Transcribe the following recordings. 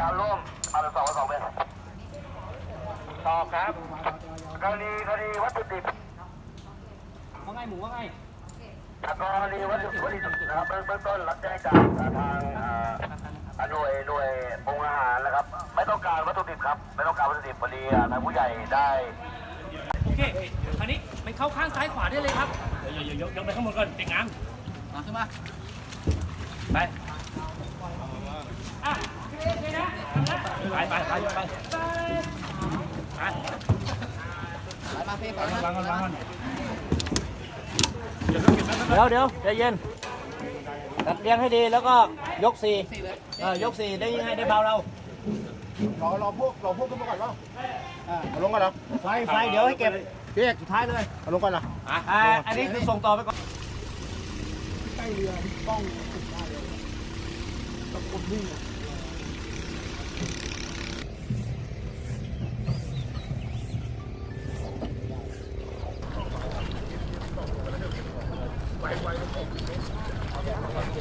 การร่วมมาตราสองสองเป็นตอบครับกรณีคดีวัตถุดิบว่าไงหมูว่าไงกรณีวัตถุวัตถุดิบนะครับเบื้องเบื้องต้นรับแจ้งจากทางเอ่อหน่วยหน่วยปรุงอาหารนะครับ ไม่ต้องการวัตถุดิบครับ ไม่ต้องการวัตถุดิบพอดีอะทางผู้ใหญ่ได้โอเคคราวนี้ไปเข้าข้างซ้ายขวาได้เลยครับเดี๋ยวยกยกไปข้างบนก่อนเต็งงานมาขึ้นมาไปอะไปไปไปไปไปวางก่อนวางก่อน เดี๋ยวเดี๋ยวใจเย็นตัดเรียงให้ดีแล้วก็ยกสี่เออยกสี่ได้ยังไงได้เบาเรารอรอพวกรอพวกขึ้นมาก่อนเปล่าอ่าเอาลงก่อนเหรอไฟไฟเดี๋ยวให้เก็บพี่เอกสุดท้ายเลยเอาลงก่อนเหรออ่าอันนี้คือส่งต่อไปก่อนใกล้เรือต้องได้เลยตะกุนวิ่งอะไม่อยู่ในถุง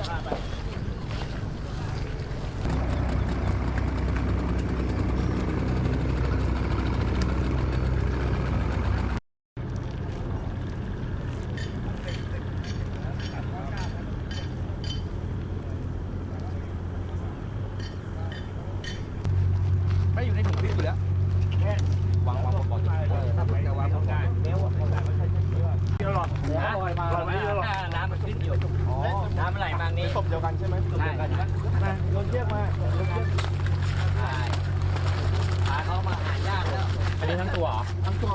ววางวางบอกบอกถ้าเผื่อจะวางบอกได้เดี๋ยวหลอดหัว ศพเดียวกันใช่ไหมศพเดียวกันมาโยนเชือกมาโยนเชือกใช่พาเขามาหายากแล้ว อันนี้ทั้งตัวเหรอทั้งตัว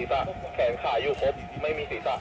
ศีรษะแขนขาอยู่ครบไม่มีศีรษะ